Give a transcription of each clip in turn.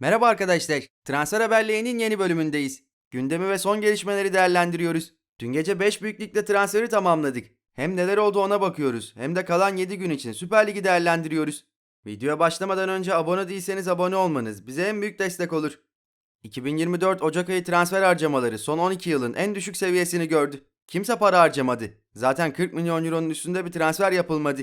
Merhaba arkadaşlar. Transfer haberlerinin yeni bölümündeyiz. Gündemi ve son gelişmeleri değerlendiriyoruz. Dün gece 5 büyük ligde transferi tamamladık. Hem neler oldu ona bakıyoruz hem de kalan 7 gün için Süper Lig'i değerlendiriyoruz. Videoya başlamadan önce abone değilseniz abone olmanız bize en büyük destek olur. 2024 Ocak ayı transfer harcamaları son 12 yılın en düşük seviyesini gördü. Kimse para harcamadı. Zaten 40 milyon euronun üstünde bir transfer yapılmadı.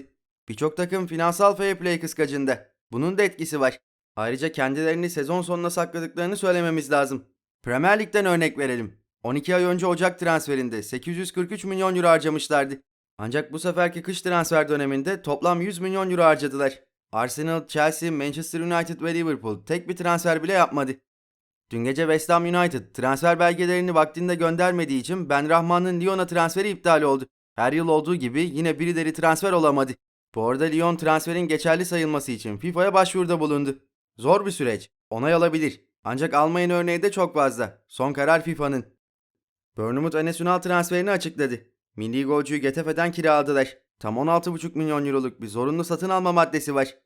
Birçok takım finansal fair play kıskacında. Bunun da etkisi var. Ayrıca kendilerini sezon sonuna sakladıklarını söylememiz lazım. Premier Lig'den örnek verelim. 12 ay önce Ocak transferinde 843 milyon euro harcamışlardı. Ancak bu seferki kış transfer döneminde toplam 100 milyon euro harcadılar. Arsenal, Chelsea, Manchester United ve Liverpool tek bir transfer bile yapmadı. Dün gece West Ham United transfer belgelerini vaktinde göndermediği için Ben Rahman'ın Lyon'a transferi iptal oldu. Her yıl olduğu gibi yine birileri transfer olamadı. Bu arada Lyon transferin geçerli sayılması için FIFA'ya başvuruda bulundu. Zor bir süreç. Onay alabilir. Ancak almayın örneği de çok fazla. Son karar FIFA'nın. Bournemouth Enes Ünal transferini açıkladı. Milli golcüyü Getafe'den kiraladılar. Tam 16,5 milyon euroluk bir zorunlu satın alma maddesi var.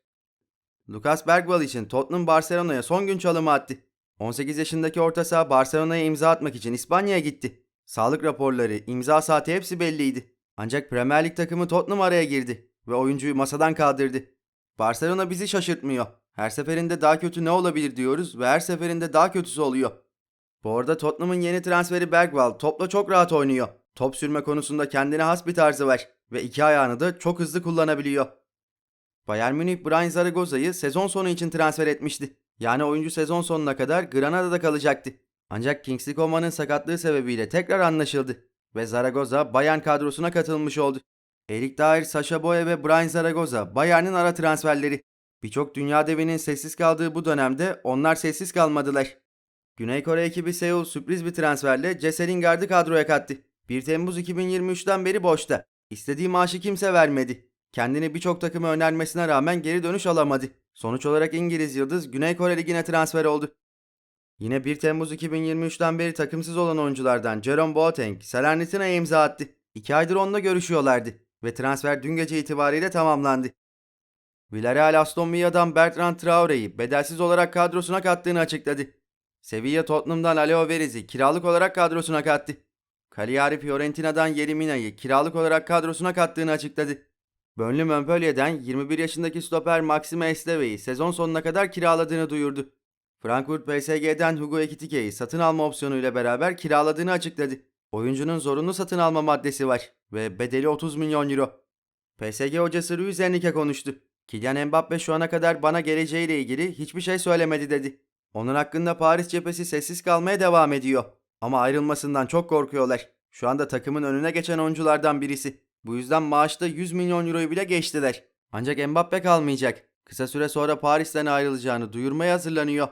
Lucas Bergwall için Tottenham Barcelona'ya son gün çalımı attı. 18 yaşındaki orta saha Barcelona'ya imza atmak için İspanya'ya gitti. Sağlık raporları, imza saati hepsi belliydi. Ancak Premier Lig takımı Tottenham araya girdi ve oyuncuyu masadan kaldırdı. Barcelona bizi şaşırtmıyor. Her seferinde daha kötü ne olabilir diyoruz ve her seferinde daha kötüsü oluyor. Bu arada Tottenham'ın yeni transferi Bergwall topla çok rahat oynuyor. Top sürme konusunda kendine has bir tarzı var ve iki ayağını da çok hızlı kullanabiliyor. Bayern Münih Brian Zaragoza'yı sezon sonu için transfer etmişti. Yani oyuncu sezon sonuna kadar Granada'da kalacaktı. Ancak Kingsley Coman'ın sakatlığı sebebiyle tekrar anlaşıldı ve Zaragoza Bayern kadrosuna katılmış oldu. Erik Dair, Sasha Boye ve Brian Zaragoza Bayern'in ara transferleri. Birçok dünya devinin sessiz kaldığı bu dönemde onlar sessiz kalmadılar. Güney Kore ekibi Seul sürpriz bir transferle Jesse Lingard'ı kadroya kattı. 1 Temmuz 2023'ten beri boşta. İstediği maaşı kimse vermedi. Kendini birçok takıma önermesine rağmen geri dönüş alamadı. Sonuç olarak İngiliz Yıldız Güney Kore Ligi'ne transfer oldu. Yine 1 Temmuz 2023'ten beri takımsız olan oyunculardan Jerome Boateng Salernitana imza attı. 2 aydır onunla görüşüyorlardı ve transfer dün gece itibariyle tamamlandı. Villarreal Aston Villa'dan Bertrand Traore'yi bedelsiz olarak kadrosuna kattığını açıkladı. Sevilla Tottenham'dan Aleo Veriz'i kiralık olarak kadrosuna kattı. Cagliari Fiorentina'dan Yeri Mina'yı kiralık olarak kadrosuna kattığını açıkladı. Burnley Montpellier'den 21 yaşındaki stoper Maxime Esteve'yi sezon sonuna kadar kiraladığını duyurdu. Frankfurt PSG'den Hugo Ekitike'yi satın alma opsiyonuyla beraber kiraladığını açıkladı. Oyuncunun zorunlu satın alma maddesi var ve bedeli 30 milyon euro. PSG hocası Luis Enrique konuştu. Kylian Mbappe şu ana kadar bana geleceğiyle ilgili hiçbir şey söylemedi dedi. Onun hakkında Paris cephesi sessiz kalmaya devam ediyor. Ama ayrılmasından çok korkuyorlar. Şu anda takımın önüne geçen oyunculardan birisi. Bu yüzden maaşta 100 milyon euroyu bile geçtiler. Ancak Mbappe kalmayacak. Kısa süre sonra Paris'ten ayrılacağını duyurmaya hazırlanıyor.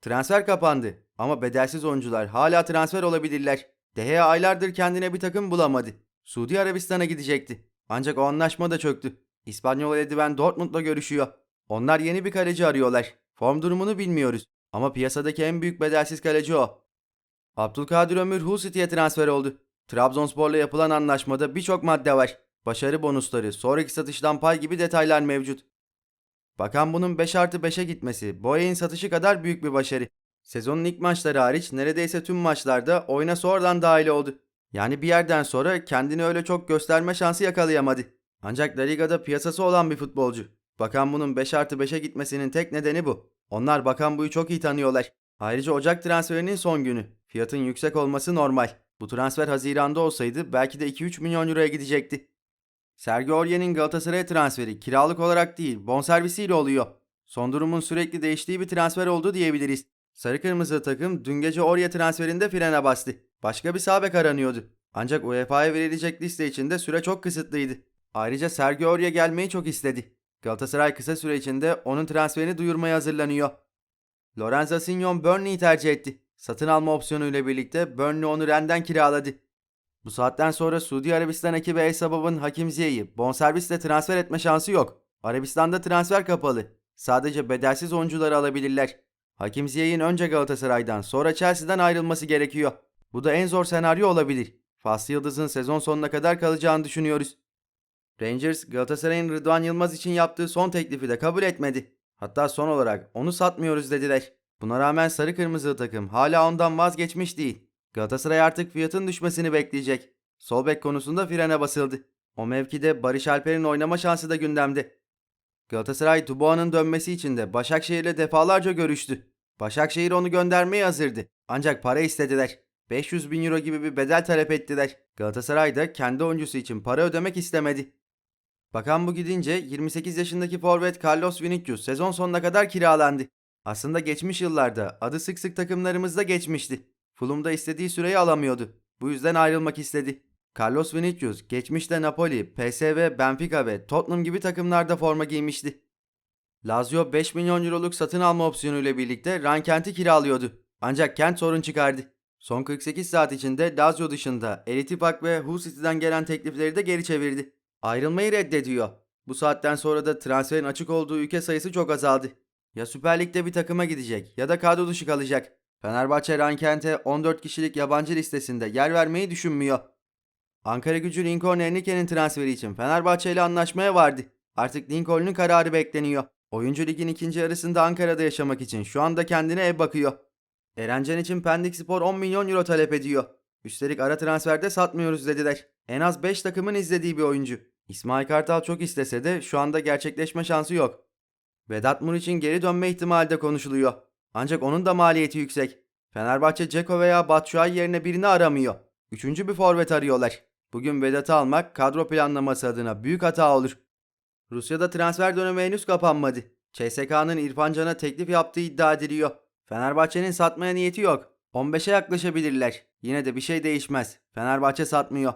Transfer kapandı ama bedelsiz oyuncular hala transfer olabilirler. De Gea aylardır kendine bir takım bulamadı. Suudi Arabistan'a gidecekti. Ancak o anlaşma da çöktü. İspanyol Ediven Dortmund'la görüşüyor. Onlar yeni bir kaleci arıyorlar. Form durumunu bilmiyoruz. Ama piyasadaki en büyük bedelsiz kaleci o. Abdülkadir Ömür Hull City'ye transfer oldu. Trabzonspor'la yapılan anlaşmada birçok madde var. Başarı bonusları, sonraki satıştan pay gibi detaylar mevcut. Bakan bunun 5 artı 5'e gitmesi, Boya'nın satışı kadar büyük bir başarı. Sezonun ilk maçları hariç neredeyse tüm maçlarda oyuna sonradan dahil oldu. Yani bir yerden sonra kendini öyle çok gösterme şansı yakalayamadı. Ancak La Liga'da piyasası olan bir futbolcu. Bakan bunun 5 artı 5'e gitmesinin tek nedeni bu. Onlar Bakan Bu'yu çok iyi tanıyorlar. Ayrıca Ocak transferinin son günü. Fiyatın yüksek olması normal. Bu transfer Haziran'da olsaydı belki de 2-3 milyon euroya gidecekti. Sergio Aurier'in Galatasaray transferi kiralık olarak değil bonservisiyle oluyor. Son durumun sürekli değiştiği bir transfer oldu diyebiliriz. Sarı kırmızı takım dün gece Aurier transferinde frene bastı. Başka bir sağ bek aranıyordu. Ancak UEFA'ya verilecek liste içinde süre çok kısıtlıydı. Ayrıca Sergio Aurier gelmeyi çok istedi. Galatasaray kısa süre içinde onun transferini duyurmaya hazırlanıyor. Lorenzo Signon Burnley'i tercih etti. Satın alma opsiyonuyla birlikte Burnley onu Rennes'den kiraladı. Bu saatten sonra Suudi Arabistan ekibi El Sabab'ın Hakim Ziyech'i bonservisle transfer etme şansı yok. Arabistan'da transfer kapalı. Sadece bedelsiz oyuncuları alabilirler. Hakim Ziyech'in önce Galatasaray'dan sonra Chelsea'den ayrılması gerekiyor. Bu da en zor senaryo olabilir. Faslı Yıldız'ın sezon sonuna kadar kalacağını düşünüyoruz. Rangers Galatasaray'ın Rıdvan Yılmaz için yaptığı son teklifi de kabul etmedi. Hatta son olarak onu satmıyoruz dediler. Buna rağmen sarı kırmızılı takım hala ondan vazgeçmiş değil. Galatasaray artık fiyatın düşmesini bekleyecek. Sol bek konusunda frene basıldı. O mevkide Barış Alper'in oynama şansı da gündemde. Galatasaray Dubois'un dönmesi için de Başakşehir'le defalarca görüştü. Başakşehir onu göndermeye hazırdı. Ancak para istediler. 500 bin euro gibi bir bedel talep ettiler. Galatasaray da kendi oyuncusu için para ödemek istemedi. Bakan bu gidince 28 yaşındaki forvet Carlos Vinicius sezon sonuna kadar kiralandı. Aslında geçmiş yıllarda adı sık sık takımlarımızda geçmişti. Fulham'da istediği süreyi alamıyordu. Bu yüzden ayrılmak istedi. Carlos Vinicius geçmişte Napoli, PSV, Benfica ve Tottenham gibi takımlarda forma giymişti. Lazio 5 milyon euroluk satın alma opsiyonuyla birlikte Rankent'i kiralıyordu. Ancak Kent sorun çıkardı. Son 48 saat içinde Lazio dışında Elitipak ve Hull City'den gelen teklifleri de geri çevirdi. Ayrılmayı reddediyor. Bu saatten sonra da transferin açık olduğu ülke sayısı çok azaldı. Ya Süper Lig'de bir takıma gidecek ya da kadro dışı kalacak. Fenerbahçe Rankent'e 14 kişilik yabancı listesinde yer vermeyi düşünmüyor. Ankara gücü Lincoln Ernike'nin transferi için Fenerbahçe ile anlaşmaya vardı. Artık Lincoln'un kararı bekleniyor. Oyuncu ligin ikinci yarısında Ankara'da yaşamak için şu anda kendine ev bakıyor. Erencan için Pendik Spor 10 milyon euro talep ediyor. Üstelik ara transferde satmıyoruz dediler. En az 5 takımın izlediği bir oyuncu. İsmail Kartal çok istese de şu anda gerçekleşme şansı yok. Vedat Muriç'in geri dönme ihtimali de konuşuluyor. Ancak onun da maliyeti yüksek. Fenerbahçe Ceko veya Batshuayi yerine birini aramıyor. Üçüncü bir forvet arıyorlar. Bugün Vedat'ı almak kadro planlaması adına büyük hata olur. Rusya'da transfer dönemi henüz kapanmadı. CSK'nın İrfan Can'a teklif yaptığı iddia ediliyor. Fenerbahçe'nin satmaya niyeti yok. 15'e yaklaşabilirler. Yine de bir şey değişmez. Fenerbahçe satmıyor.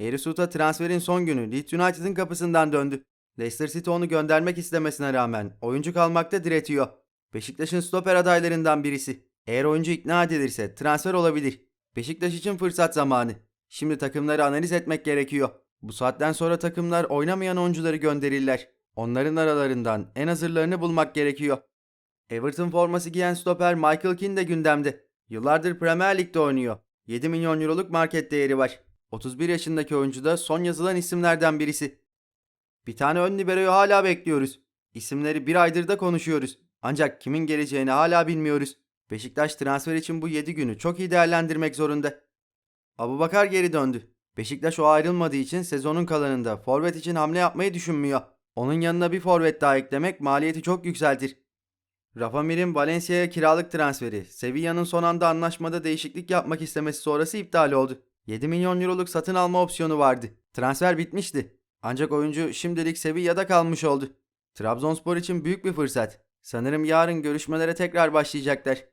Erisuta transferin son günü Leeds United'ın kapısından döndü. Leicester City onu göndermek istemesine rağmen oyuncu kalmakta diretiyor. Beşiktaş'ın stoper adaylarından birisi. Eğer oyuncu ikna edilirse transfer olabilir. Beşiktaş için fırsat zamanı. Şimdi takımları analiz etmek gerekiyor. Bu saatten sonra takımlar oynamayan oyuncuları gönderirler. Onların aralarından en hazırlarını bulmak gerekiyor. Everton forması giyen stoper Michael Keane de gündemde. Yıllardır Premier Lig'de oynuyor. 7 milyon euroluk market değeri var. 31 yaşındaki oyuncu da son yazılan isimlerden birisi. Bir tane ön liberoyu hala bekliyoruz. İsimleri bir aydır da konuşuyoruz. Ancak kimin geleceğini hala bilmiyoruz. Beşiktaş transfer için bu 7 günü çok iyi değerlendirmek zorunda. Abubakar geri döndü. Beşiktaş o ayrılmadığı için sezonun kalanında forvet için hamle yapmayı düşünmüyor. Onun yanına bir forvet daha eklemek maliyeti çok yükseltir. Rafa Mir'in Valencia'ya kiralık transferi, Sevilla'nın son anda anlaşmada değişiklik yapmak istemesi sonrası iptal oldu. 7 milyon euroluk satın alma opsiyonu vardı. Transfer bitmişti. Ancak oyuncu şimdilik Sevilla'da kalmış oldu. Trabzonspor için büyük bir fırsat. Sanırım yarın görüşmelere tekrar başlayacaklar.